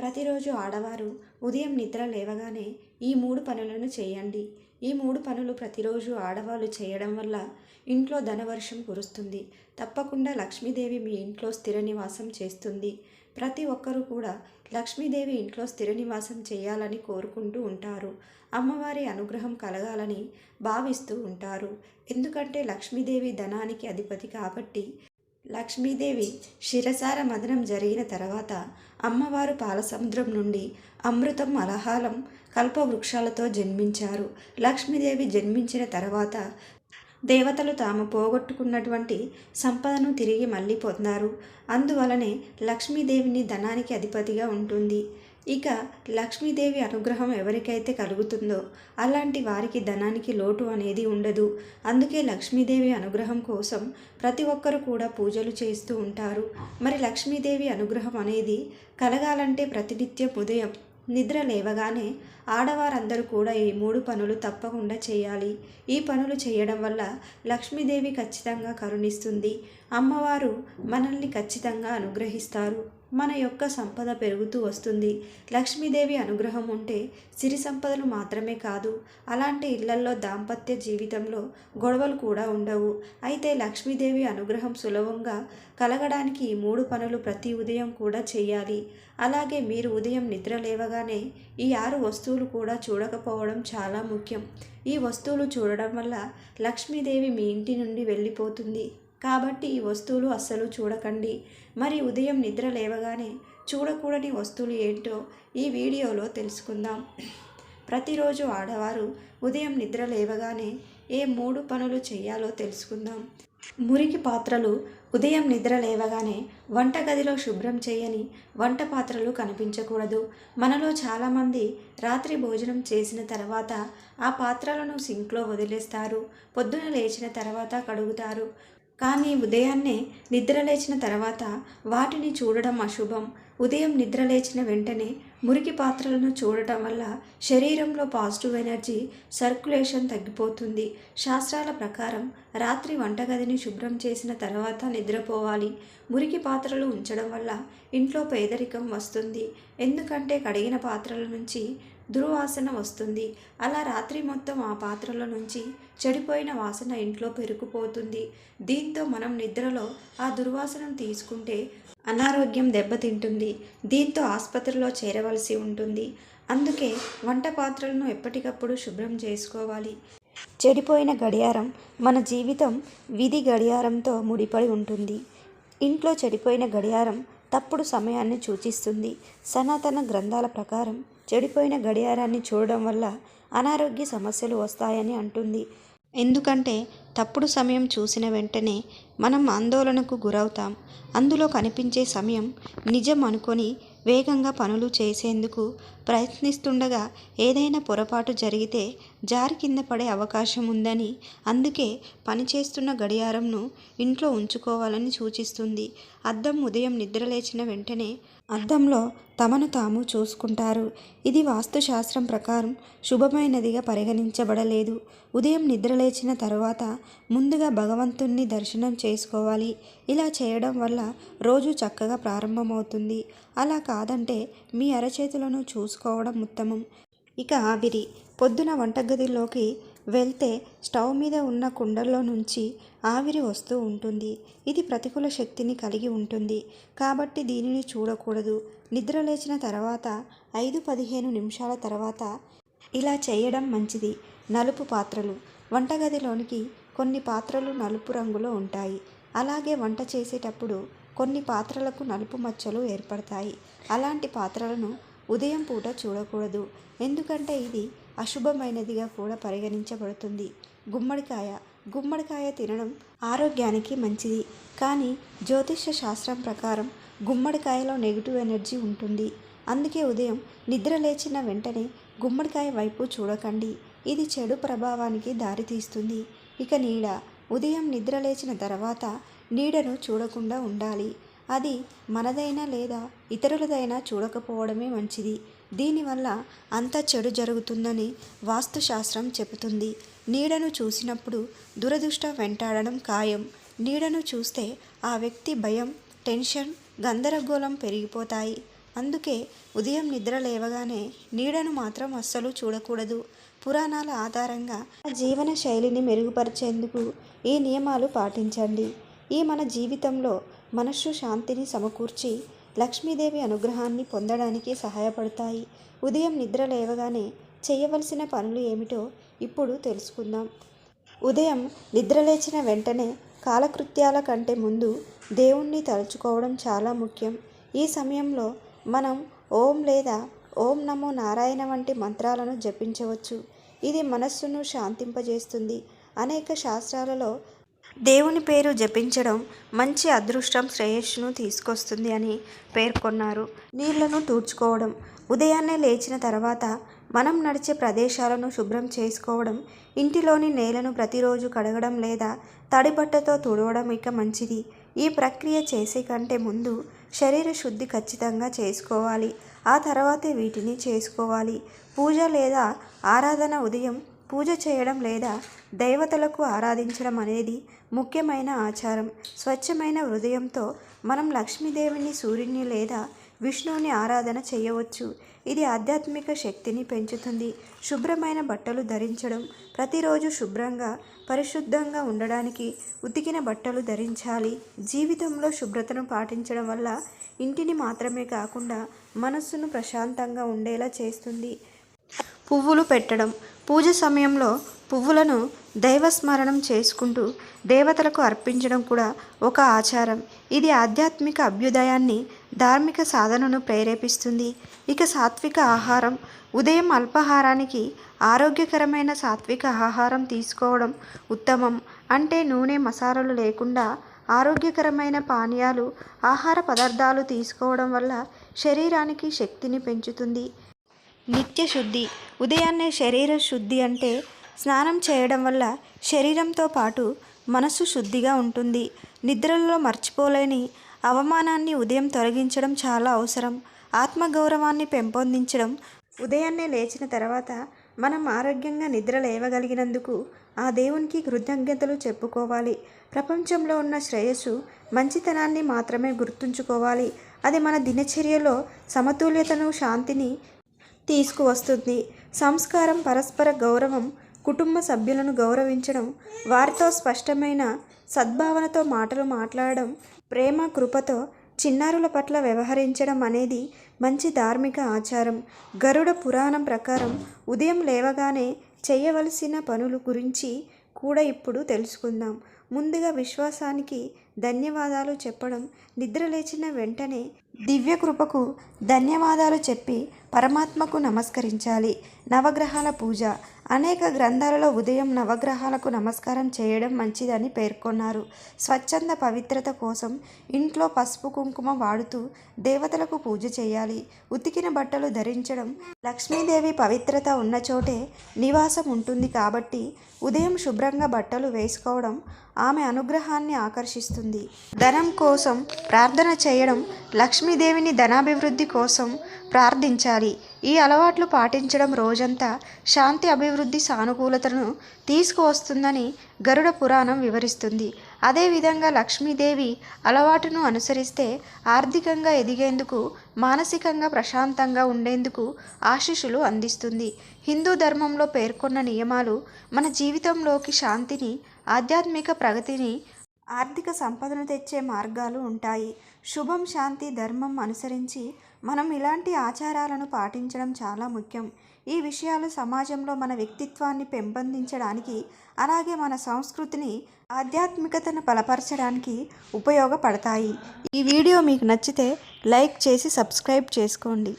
ప్రతిరోజు ఆడవారు ఉదయం నిద్ర లేవగానే ఈ మూడు పనులను చేయండి. ఈ మూడు పనులు ప్రతిరోజు ఆడవాళ్ళు చేయడం వల్ల ఇంట్లో ధనవర్షం కురుస్తుంది. తప్పకుండా లక్ష్మీదేవి మీ ఇంట్లో స్థిర నివాసం చేస్తుంది. ప్రతి ఒక్కరూ కూడా లక్ష్మీదేవి ఇంట్లో స్థిర నివాసం చేయాలని కోరుకుంటూ ఉంటారు. అమ్మవారి అనుగ్రహం కలగాలని భావిస్తూ ఉంటారు. ఎందుకంటే లక్ష్మీదేవి ధనానికి అధిపతి కాబట్టి లక్ష్మీదేవి శిరసార మదనం జరిగిన తర్వాత అమ్మవారు పాలసముద్రం నుండి అమృతం అలహాలం కల్పవృక్షాలతో జన్మించారు. లక్ష్మీదేవి జన్మించిన తర్వాత దేవతలు తాము పోగొట్టుకున్నటువంటి సంపదను తిరిగి మళ్ళీ పొందారు. అందువలనే లక్ష్మీదేవిని ధనానికి అధిపతిగా ఉంటుంది. ఇక లక్ష్మీదేవి అనుగ్రహం ఎవరికైతే కలుగుతుందో అలాంటి వారికి ధనానికి లోటు అనేది ఉండదు. అందుకే లక్ష్మీదేవి అనుగ్రహం కోసం ప్రతి ఒక్కరు కూడా పూజలు చేస్తూ ఉంటారు. మరి లక్ష్మీదేవి అనుగ్రహం అనేది కలగాలంటే ప్రతినిత్యం ఉదయం నిద్ర లేవగానే ఆడవారందరూ కూడా ఈ మూడు పనులు తప్పకుండా చేయాలి. ఈ పనులు చేయడం వల్ల లక్ష్మీదేవి ఖచ్చితంగా కరుణిస్తుంది. అమ్మవారు మనల్ని ఖచ్చితంగా అనుగ్రహిస్తారు. మన యొక్క సంపద పెరుగుతూ వస్తుంది. లక్ష్మీదేవి అనుగ్రహం ఉంటే సిరి సంపదలు మాత్రమే కాదు అలాంటి ఇళ్ళల్లో దాంపత్య జీవితంలో గొడవలు కూడా ఉండవు. అయితే లక్ష్మీదేవి అనుగ్రహం సులభంగా కలగడానికి ఈ మూడు పనులు ప్రతి ఉదయం కూడా చేయాలి. అలాగే మీరు ఉదయం నిద్ర లేవగానే ఈ ఆరు వస్తువులు కూడా చూడకపోవడం చాలా ముఖ్యం. ఈ వస్తువులు చూడడం వల్ల లక్ష్మీదేవి మీ ఇంటి నుండి వెళ్ళిపోతుంది. కాబట్టి ఈ వస్తువులు అస్సలు చూడకండి. మరి ఉదయం నిద్ర లేవగానే చూడకూడని వస్తువులు ఏంటో ఈ వీడియోలో తెలుసుకుందాం. ప్రతిరోజు ఆడవారు ఉదయం నిద్ర లేవగానే ఏ మూడు పనులు చేయాలో తెలుసుకుందాం. మురికి పాత్రలు ఉదయం నిద్ర లేవగానే వంటగదిలో శుభ్రం చేయని వంట పాత్రలు కనిపించకూడదు. మనలో చాలామంది రాత్రి భోజనం చేసిన తర్వాత ఆ పాత్రలను సింక్లో వదిలేస్తారు. పొద్దున లేచిన తర్వాత కడుగుతారు. కానీ ఉదయాన్నే నిద్ర లేచిన తర్వాత వాటిని చూడడం అశుభం. ఉదయం నిద్ర లేచిన వెంటనే మురికి పాత్రలను చూడటం వల్ల శరీరంలో పాజిటివ్ ఎనర్జీ సర్క్యులేషన్ తగ్గిపోతుంది. శాస్త్రాల ప్రకారం రాత్రి వంటగదిని శుభ్రం చేసిన తర్వాత నిద్రపోవాలి. మురికి పాత్రలు ఉంచడం వల్ల ఇంట్లో పేదరికం వస్తుంది. ఎందుకంటే కడిగిన పాత్రల నుంచి దుర్వాసన వస్తుంది. అలా రాత్రి మొత్తం ఆ పాత్రల నుంచి చెడిపోయిన వాసన ఇంట్లో పెరుకుపోతుంది దీంతో మనం నిద్రలో ఆ దుర్వాసనను తీసుకుంటే అనారోగ్యం దెబ్బతింటుంది. దీంతో ఆసుపత్రిలో చేరవలసి ఉంటుంది. అందుకే వంట పాత్రలను ఎప్పటికప్పుడు శుభ్రం చేసుకోవాలి. చెడిపోయిన గడియారం మన జీవితం విధి గడియారంతో ముడిపడి ఉంటుంది. ఇంట్లో చెడిపోయిన గడియారం తప్పుడు సమయాన్ని సూచిస్తుంది. సనాతన గ్రంథాల ప్రకారం చెడిపోయిన గడియారాన్ని చూడడం వల్ల అనారోగ్య సమస్యలు వస్తాయని అంటుంది. ఎందుకంటే తప్పుడు సమయం చూసిన వెంటనే మనం ఆందోళనకు గురవుతాం. అందులో కనిపించే సమయం నిజం అనుకొని వేగంగా పనులు చేసేందుకు ప్రయత్నిస్తుండగా ఏదైనా పొరపాటు జరిగితే జారి కింద పడే అవకాశం ఉందని అందుకే పనిచేస్తున్న గడియారంను ఇంట్లో ఉంచుకోవాలని సూచిస్తుంది. అద్దం ఉదయం నిద్రలేచిన వెంటనే అద్దంలో తమను తాము చూసుకుంటారు. ఇది వాస్తుశాస్త్రం ప్రకారం శుభమైనదిగా పరిగణించబడలేదు. ఉదయం నిద్రలేచిన తర్వాత ముందుగా భగవంతుణ్ణి దర్శనం చేసుకోవాలి. ఇలా చేయడం వల్ల రోజు చక్కగా ప్రారంభమవుతుంది. అలా కాదంటే మీ అరచేతులను చూసుకోవడం ఉత్తమం. ఇక ఆవిరి పొద్దున వంటగదిలోకి వెళ్తే స్టవ్ మీద ఉన్న కుండల్లో నుంచి ఆవిరి వస్తూ ఉంటుంది. ఇది ప్రతికూల శక్తిని కలిగి ఉంటుంది. కాబట్టి దీనిని చూడకూడదు. నిద్ర లేచిన తర్వాత ఐదు పదిహేను నిమిషాల తర్వాత ఇలా చేయడం మంచిది. నలుపు పాత్రలు. వంటగదిలోనికి కొన్ని పాత్రలు నలుపు రంగులో ఉంటాయి. అలాగే వంట చేసేటప్పుడు కొన్ని పాత్రలకు నలుపు మచ్చలు ఏర్పడతాయి. అలాంటి పాత్రలను ఉదయం పూట చూడకూడదు. ఎందుకంటే ఇది అశుభమైనదిగా కూడా పరిగణించబడుతుంది. గుమ్మడికాయ. గుమ్మడికాయ తినడం ఆరోగ్యానికి మంచిది. కానీ జ్యోతిష్య శాస్త్రం ప్రకారం గుమ్మడికాయలో నెగిటివ్ ఎనర్జీ ఉంటుంది. అందుకే ఉదయం నిద్ర లేచిన వెంటనే గుమ్మడికాయ వైపు చూడకండి. ఇది చెడు ప్రభావానికి దారితీస్తుంది. ఇక నీడ. ఉదయం నిద్ర లేచిన తర్వాత నీడను చూడకుండా ఉండాలి. అది మనదైనా లేదా ఇతరులదైనా చూడకపోవడమే మంచిది. దీనివల్ల అంత చెడు జరుగుతుందని వాస్తుశాస్త్రం చెబుతుంది. నీడను చూసినప్పుడు దురదృష్టం వెంటాడడం ఖాయం. నీడను చూస్తే ఆ వ్యక్తి భయం టెన్షన్ గందరగోళం పెరిగిపోతాయి. అందుకే ఉదయం నిద్ర లేవగానే నీడను మాత్రం అస్సలు చూడకూడదు. పురాణాల ఆధారంగా జీవన శైలిని మెరుగుపరిచేందుకు ఈ నియమాలు పాటించండి. ఈ మన జీవితంలో మనస్సు శాంతిని సమకూర్చి లక్ష్మీదేవి అనుగ్రహాన్ని పొందడానికి సహాయపడతాయి. ఉదయం నిద్ర లేవగానే చేయవలసిన పనులు ఏమిటో ఇప్పుడు తెలుసుకుందాం. ఉదయం నిద్రలేచిన వెంటనే కాలకృత్యాల కంటే ముందు దేవుణ్ణి తలుచుకోవడం చాలా ముఖ్యం. ఈ సమయంలో మనం ఓం లేదా ఓం నమో నారాయణ వంటి మంత్రాలను జపించవచ్చు. ఇది మనస్సును శాంతింపజేస్తుంది. అనేక శాస్త్రాలలో దేవుని పేరు జపించడం మంచి అదృష్టం శ్రేయస్సును తీసుకొస్తుంది అని పేర్కొన్నారు. నీళ్ళను తూడ్చుకోవడం ఉదయాన్నే లేచిన తర్వాత మనం నడిచే ప్రదేశాలను శుభ్రం చేసుకోవడం ఇంటిలోని నేలను ప్రతిరోజు కడగడం లేదా తడిబట్టతో తుడవడం ఇక మంచిది. ఈ ప్రక్రియ చేసే కంటే ముందు శరీర శుద్ధి ఖచ్చితంగా చేసుకోవాలి. ఆ తర్వాతే వీటిని చేసుకోవాలి. పూజ లేదా ఆరాధన ఉదయం పూజ చేయడం లేదా దేవతలకు ఆరాధించడం అనేది ముఖ్యమైన ఆచారం. స్వచ్ఛమైన హృదయంతో మనం లక్ష్మీదేవిని సూర్యుని లేదా విష్ణువుని ఆరాధన చేయవచ్చు. ఇది ఆధ్యాత్మిక శక్తిని పెంచుతుంది. శుభ్రమైన బట్టలు ధరించడం ప్రతిరోజు శుభ్రంగా పరిశుద్ధంగా ఉండడానికి ఉతికిన బట్టలు ధరించాలి. జీవితంలో శుభ్రతను పాటించడం వల్ల ఇంటిని మాత్రమే కాకుండా మనస్సును ప్రశాంతంగా ఉండేలా చేస్తుంది. పువ్వులు పెట్టడం పూజ సమయంలో పువ్వులను దైవస్మరణం చేసుకుంటూ దేవతలకు అర్పించడం కూడా ఒక ఆచారం. ఇది ఆధ్యాత్మిక అభ్యుదయాన్ని ధార్మిక సాధనను ప్రేరేపిస్తుంది. ఇక సాత్విక ఆహారం ఉదయం అల్పాహారానికి ఆరోగ్యకరమైన సాత్విక ఆహారం తీసుకోవడం ఉత్తమం. అంటే నూనె మసాలాలు లేకుండా ఆరోగ్యకరమైన పానీయాలు ఆహార పదార్థాలు తీసుకోవడం వల్ల శరీరానికి శక్తిని పెంచుతుంది. నిత్య శుద్ధి ఉదయాన్నే శరీర శుద్ధి అంటే స్నానం చేయడం వల్ల శరీరంతో పాటు మనసు శుద్ధిగా ఉంటుంది. నిద్రలో మర్చిపోలేని అవమానాన్ని ఉదయం తొలగించడం చాలా అవసరం. ఆత్మగౌరవాన్ని పెంపొందించడం ఉదయాన్నే లేచిన తర్వాత మనం ఆరోగ్యంగా నిద్ర లేవగలిగినందుకు ఆ దేవునికి కృతజ్ఞతలు చెప్పుకోవాలి. ప్రపంచంలో ఉన్న శ్రేయస్సు మంచితనాన్ని మాత్రమే గుర్తుంచుకోవాలి. అది మన దినచర్యలో సమతుల్యతను శాంతిని తీసుకువస్తుంది. సంస్కారం పరస్పర గౌరవం కుటుంబ సభ్యులను గౌరవించడం వారితో స్పష్టమైన సద్భావనతో మాటలు మాట్లాడడం ప్రేమ కృపతో చిన్నారుల పట్ల వ్యవహరించడం అనేది మంచి ధార్మిక ఆచారం. గరుడ పురాణం ప్రకారం ఉదయం లేవగానే చేయవలసిన పనుల గురించి కూడా ఇప్పుడు తెలుసుకుందాం. ముందుగా విశ్వాసానికి ధన్యవాదాలు చెప్పడం నిద్ర లేచిన వెంటనే దివ్య కృపకు ధన్యవాదాలు చెప్పి పరమాత్మకు నమస్కరించాలి. నవగ్రహాల పూజ. అనేక గ్రంథాలలో ఉదయం నవగ్రహాలకు నమస్కారం చేయడం మంచిదని పేర్కొన్నారు. స్వచ్ఛంద పవిత్రత కోసం ఇంట్లో పసుపు కుంకుమ వాడుతూ దేవతలకు పూజ చేయాలి. ఉతికిన బట్టలు ధరించడం. లక్ష్మీదేవి పవిత్రత ఉన్న చోటే నివాసం ఉంటుంది కాబట్టి ఉదయం శుభ్రంగా బట్టలు వేసుకోవడం ఆమె అనుగ్రహాన్ని ఆకర్షిస్తుంది. ధనం కోసం ప్రార్థన చేయడం లక్ష్మీ లక్ష్మీదేవిని ధనాభివృద్ధి కోసం ప్రార్థించాలి. ఈ అలవాట్లు పాటించడం రోజంతా శాంతి అభివృద్ధి సానుకూలతను తీసుకువస్తుందని గరుడ పురాణం వివరిస్తుంది. అదేవిధంగా లక్ష్మీదేవి అలవాటును అనుసరిస్తే ఆర్థికంగా ఎదిగేందుకు మానసికంగా ప్రశాంతంగా ఉండేందుకు ఆశీస్సులు అందిస్తుంది. హిందూ ధర్మంలో పేర్కొన్న నియమాలు మన జీవితంలోకి శాంతిని ఆధ్యాత్మిక ప్రగతిని ఆర్థిక సంపదను తెచ్చే మార్గాలు ఉంటాయి. శుభం శాంతి ధర్మం అనుసరించి మనం ఇలాంటి ఆచారాలను పాటించడం చాలా ముఖ్యం. ఈ విషయాలు సమాజంలో మన వ్యక్తిత్వాన్ని పెంపొందించడానికి అలాగే మన సంస్కృతిని ఆధ్యాత్మికతను బలపరచడానికి ఉపయోగపడతాయి. ఈ వీడియో మీకు నచ్చితే లైక్ చేసి సబ్స్క్రైబ్ చేసుకోండి.